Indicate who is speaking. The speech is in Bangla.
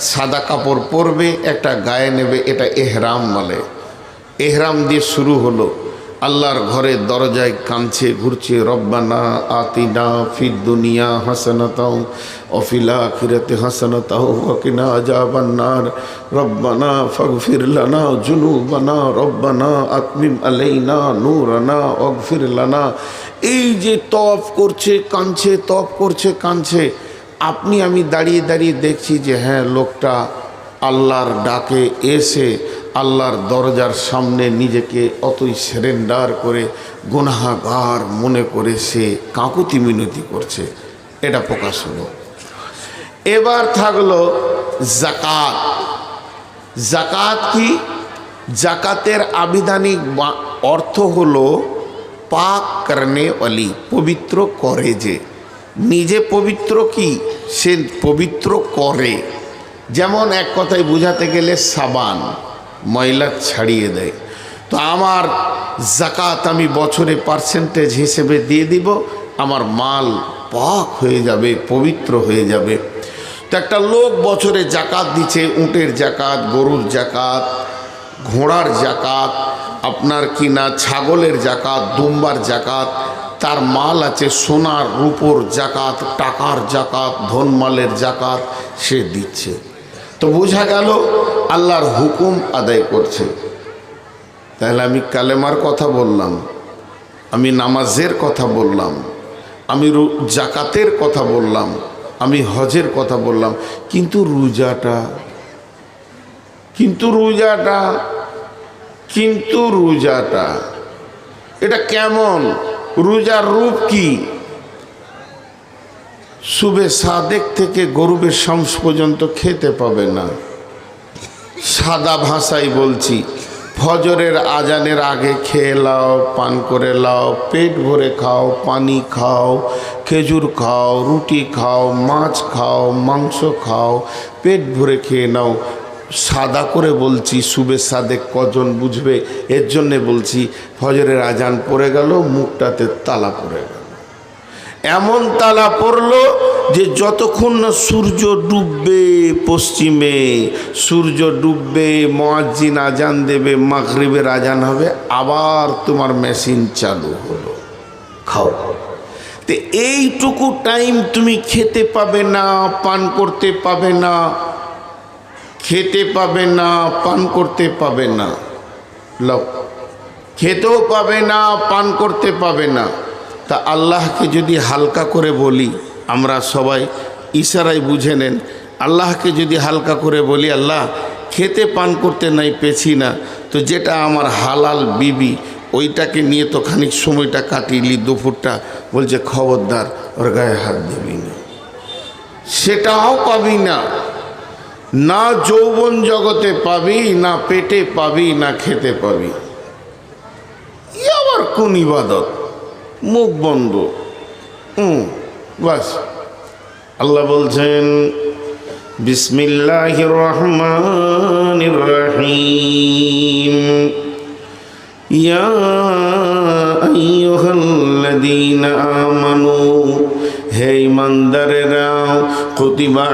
Speaker 1: সাদা কাপড় পরবে, একটা গায়ে নেবে, এটা এহরাম বলে। এহরাম দিয়ে শুরু হলো, আল্লাহর ঘরে দরজায় কাঁদছে, ঘুরছে, রব্বানা আতিনা ফির দুনিয়া হাসানাতাও অফিলা খিরাতে হাসানাতাও ওকিনা আজাবান্নার রব্বানা ফগফির লানা জুনুবানা রব্বানা আতমিম আলাইনা নূরানা অগফির লানা। এই যে তপ করছে, কাঁদছে তপ করছে, কাঁদছে। আপনি আমি দাঁড়িয়ে দাঁড়িয়ে দেখছি যে হ্যাঁ লোকটা আল্লাহর ডাকে এসে আল্লাহর দরজার সামনে নিজেকে অতই সেরেন্ডার করে, গুনাহাগার মনে করে সে কাকুতি মিনতি করছে। এটা প্রকাশ হলো। এবার থাকল জাকাত জাকাত কি? জাকাতের আবিধানিক অর্থ হলো পাক করনে অলি পবিত্র করে যে। নিজে পবিত্র কি? সে পবিত্র করে। যেমন এক কথায় বোঝাতে গেলে সাবান ময়লা ছাড়িয়ে দেয়। তো আমার জাকাত আমি বছরে পার্সেন্টেজ হিসেবে দিয়ে দিব, আমার মাল পাক হয়ে যাবে, পবিত্র হয়ে যাবে। তো একটা লোক বছরে জাকাত দিচ্ছে, উটের জাকাত গরুর জাকাত ঘোড়ার জাকাত আপনার কিনা ছাগলের জাকাত দুম্বার জাকাত তার মাল আছে সোনার রূপোর জাকাত, টাকার জাকাত, ধনমালের জাকাত সে দিচ্ছে। তো বোঝা গেল আল্লাহর হুকুম আদায় করছে। তাহলে আমি কালেমার কথা বললাম, আমি নামাজের কথা বললাম, আমি জাকাতের কথা বললাম, আমি হজের কথা বললাম, কিন্তু রোজাটা কিন্তু রোজাটা কিন্তু রোজাটা, এটা কেমন? রোজার রূপ কি? শুভে সাদেক থেকে গরুবের শামস পর্যন্ত খেতে পাবে না। সাদা ভাষায় বলছি, ফজরের আজানের আগে খেয়ে লাও, পান করে লাও, পেট ভরে খাও, পানি খাও, খেজুর খাও, রুটি খাও, মাছ খাও, মাংস খাও, পেট ভরে খেয়ে নাও। সাদা করে বলছি শুভে সাদেক কজন বুঝবে? এর জন্যে বলছি, ফজরের আজান পড়ে গেল, মুখটাতে তালা পড়ে গেল। এমন তালা পড়ল যে যতক্ষণ না সূর্য ডুববে পশ্চিমে, সূর্য ডুববে, মোয়াজ্জিন আজান দেবে, মাগরিবের আজান হবে, আবার তোমার মেশিন চালু হলো। খাও। তো এইটুকু টাইম তুমি খেতে পাবে না, পান করতে পাবে না খেতে পাবে না, পান করতে পাবে না। লও, খেতেও পাবে না, পান করতে পাবে না। তা আল্লাহকে যদি হালকা করে বলি, আমরা সবাই ইশারায় বুঝে নেন, আল্লাহকে যদি হালকা করে বলি, আল্লাহ, খেতে পান করতে নাই, পেছি না। তো যেটা আমার হালাল বিবি, ওইটাকে নিয়ে তো খানিক সময়টা কাটিলি, দুপুরটা বলছে, খবরদার, ওর গায়ে হাত দিবি না। সেটাও পাবি না। না যৌবন জগতে পাবি, না পেটে পাবি, না খেতে পাবি। ই আবার কোন ইবাদত? মুখ বন্ধ। হুম বাস। আল্লাহ বলছেন বিসমিল্লাহ রহমান রহিম। ইয়া আইয়ুহাল্লাযীনা আমানু, হে ইমানদারেরা কুতিবা